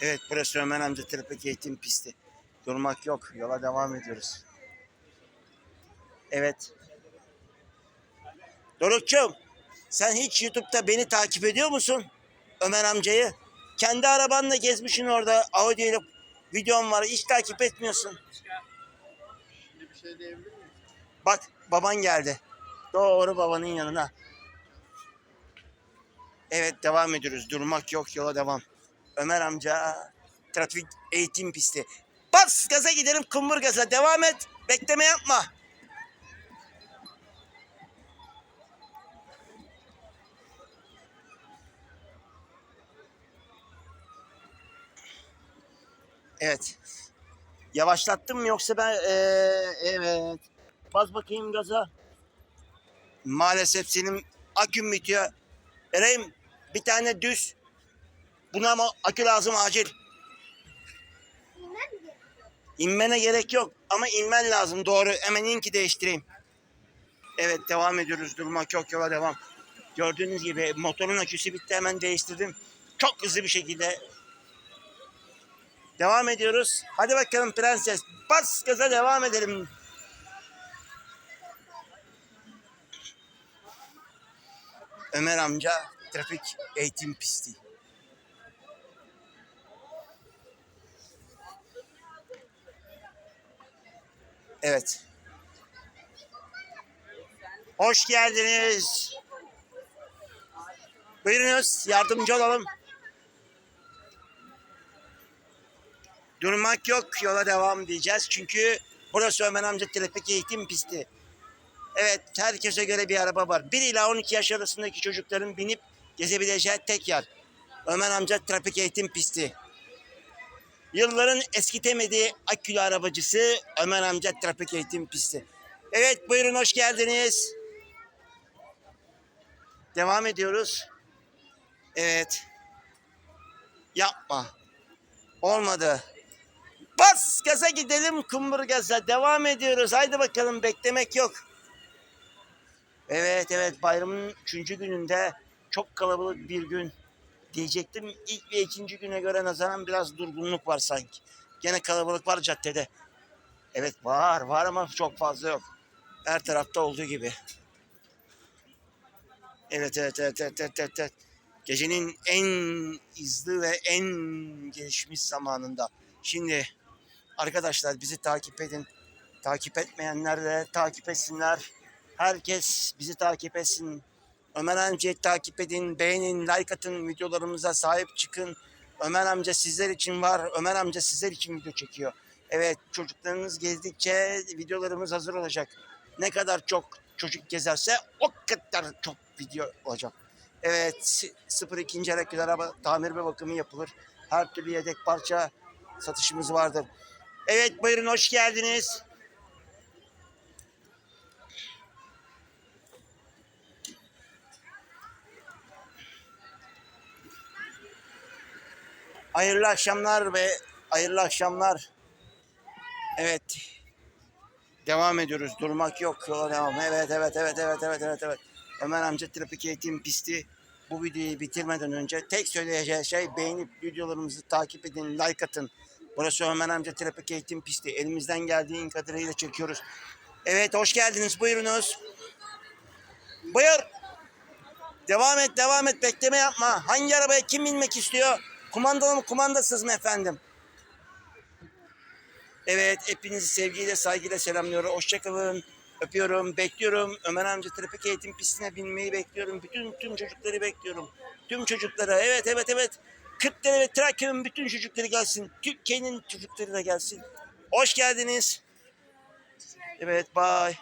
Evet burası Ömer amca trafik eğitim pisti. Durmak yok. Yola devam ediyoruz. Evet. Dorukçum sen hiç YouTube'da beni takip ediyor musun? Ömer amcayı. Kendi arabanla gezmişsin orada. Audi ile videom var. Hiç takip etmiyorsun. Şimdi bir şey diyebilir miyim? Bak baban geldi. Doğru babanın yanına. Evet devam ediyoruz. Durmak yok yola devam. Ömer amca trafik eğitim pisti. Bas gaza gidelim kumbur gaza devam et. Bekleme yapma. Evet. Yavaşlattım mı yoksa ben Ee, evet. Bas bakayım gaza. Maalesef senin akün bitiyor. Vereyim bir tane düz. Buna ama akü lazım acil. İnmene gerek yok ama inmen lazım doğru. Hemen in ki değiştireyim. Evet devam ediyoruz. Durmak yok yola devam. Gördüğünüz gibi motorun aküsü bitti hemen değiştirdim. Çok hızlı bir şekilde devam ediyoruz. Hadi bakalım prenses. Bas gaza devam edelim. Ömer amca trafik eğitim pisti. Evet. Hoş geldiniz. Buyurunuz yardımcı olalım. Durmak yok yola devam diyeceğiz. Çünkü burası Ömer amca trafik eğitim pisti. Evet herkese göre bir araba var. 1 ila 12 yaş arasındaki çocukların binip gezebileceği tek yer. Ömer amca trafik eğitim pisti. Yılların eskitemediği akülü arabacısı Ömer amca trafik eğitim pisti. Evet buyurun hoş geldiniz. Devam ediyoruz. Evet. Yapma. Olmadı. Bas gaza gidelim kumbur gaza. Devam ediyoruz. Haydi bakalım beklemek yok. Evet evet bayramın üçüncü gününde çok kalabalık bir gün diyecektim. İlk ve ikinci güne göre nazaran biraz durgunluk var sanki. Gene kalabalık var caddede. Evet var var ama çok fazla yok. Her tarafta olduğu gibi. Evet evet evet evet evet, evet, evet. Gecenin en hızlı ve en gelişmiş zamanında. Şimdi arkadaşlar bizi takip edin. Takip etmeyenler de takip etsinler. Herkes bizi takip etsin. Ömer amcayı takip edin, beğenin, like atın, videolarımıza sahip çıkın. Ömer amca sizler için var. Ömer amca sizler için video çekiyor. Evet çocuklarınız gezdikçe videolarımız hazır olacak. Ne kadar çok çocuk gezerse o kadar çok video olacak. Evet sıfır ikinci el akülü araba tamir ve bakımı yapılır. Her türlü yedek parça satışımız vardır. Evet buyurun hoş geldiniz. Hayırlı akşamlar ve hayırlı akşamlar. Evet. Devam ediyoruz. Durmak yok. Yola devam. Evet, evet, evet, evet, evet, evet, evet. Ömer amca trafik eğitim pisti. Bu videoyu bitirmeden önce tek söyleyeceği şey beğenip videolarımızı takip edin, like atın. Burası Ömer amca trafik eğitim pisti. Elimizden geldiğin kadarıyla çekiyoruz. Evet, hoş geldiniz. Buyurunuz. Buyur. Devam et, devam et. Bekleme yapma. Hangi arabaya kim binmek istiyor? Kumandalı kumandasız mı efendim? Evet, hepinizi sevgiyle, saygıyla selamlıyorum. Hoşçakalın. Öpüyorum, bekliyorum. Ömer amca trafik eğitim pistine binmeyi bekliyorum. Bütün tüm çocukları bekliyorum. Tüm çocuklara. Evet, evet, evet. Kırkları ve Trakya'nın bütün çocukları gelsin. Türkiye'nin çocukları da gelsin. Hoş geldiniz. Evet, bye.